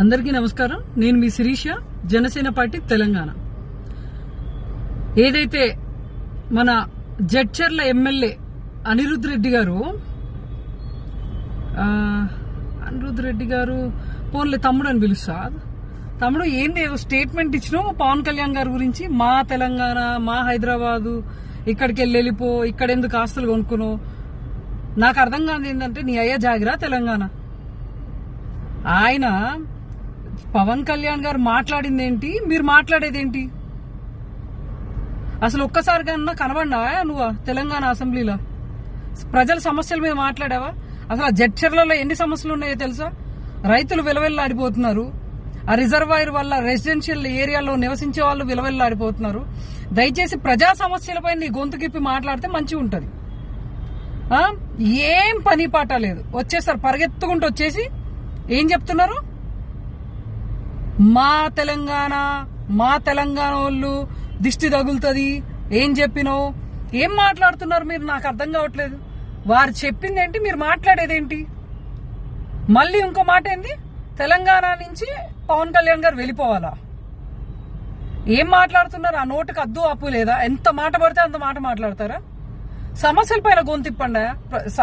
అందరికీ నమస్కారం. నేను మీ శిరీష జనసేన పార్టీ తెలంగాణ. ఏదైతే మన జడ్చర్ల ఎమ్మెల్యే అనిరుద్ రెడ్డి గారు అనిరుద్ రెడ్డి గారు పోన్లే తమ్ముడు అని పిలుస్తా. తమ్ముడు ఏంది ఏదో స్టేట్మెంట్ ఇచ్చినావు పవన్ కళ్యాణ్ గారి గురించి మా తెలంగాణ మా హైదరాబాదు ఇక్కడికి వెళ్ళి వెళ్ళిపో ఇక్కడ ఎందుకు ఆస్తులు కొనుక్కున్నావు నాకు అర్థం కాదు ఏంటంటే నీ అయ్యా జాగిరా తెలంగాణ. ఆయన పవన్ కళ్యాణ్ గారు మాట్లాడింది ఏంటి మీరు మాట్లాడేది ఏంటి అసలు ఒక్కసారి కన్నా కనబడినా నువ్వు తెలంగాణ అసెంబ్లీలో? ప్రజల సమస్యల మీద మాట్లాడావా? అసలు ఆ జడ్చర్లలో ఎన్ని సమస్యలు ఉన్నాయో తెలుసా? రైతులు విలవెల్లాడిపోతున్నారు. ఆ రిజర్వాయర్ వల్ల రెసిడెన్షియల్ ఏరియాలో నివసించే వాళ్ళు విలవెల్లాడిపోతున్నారు. దయచేసి ప్రజా సమస్యలపై నీ గొంతుకిప్పి మాట్లాడితే మంచిగా ఉంటుంది. ఏం పని పాట లేదు. వచ్చేసారు పరిగెత్తుకుంటూ వచ్చేసి ఏం చెప్తున్నారు? మా తెలంగాణ మా తెలంగాణ వాళ్ళు దిష్టి తగులుతుంది. ఏం చెప్పినావు? ఏం మాట్లాడుతున్నారు మీరు? నాకు అర్థం కావట్లేదు. వారు చెప్పింది ఏంటి మీరు మాట్లాడేదేంటి? మళ్ళీ ఇంకో మాట ఏంది? తెలంగాణ నుంచి పవన్ కళ్యాణ్ గారు వెళ్ళిపోవాలా? ఏం మాట్లాడుతున్నారు? ఆ నోటుకు అద్దు అప్పు లేదా? ఎంత మాట పడితే అంత మాట మాట్లాడతారా? సమస్యల పైన గొంతిప్పండి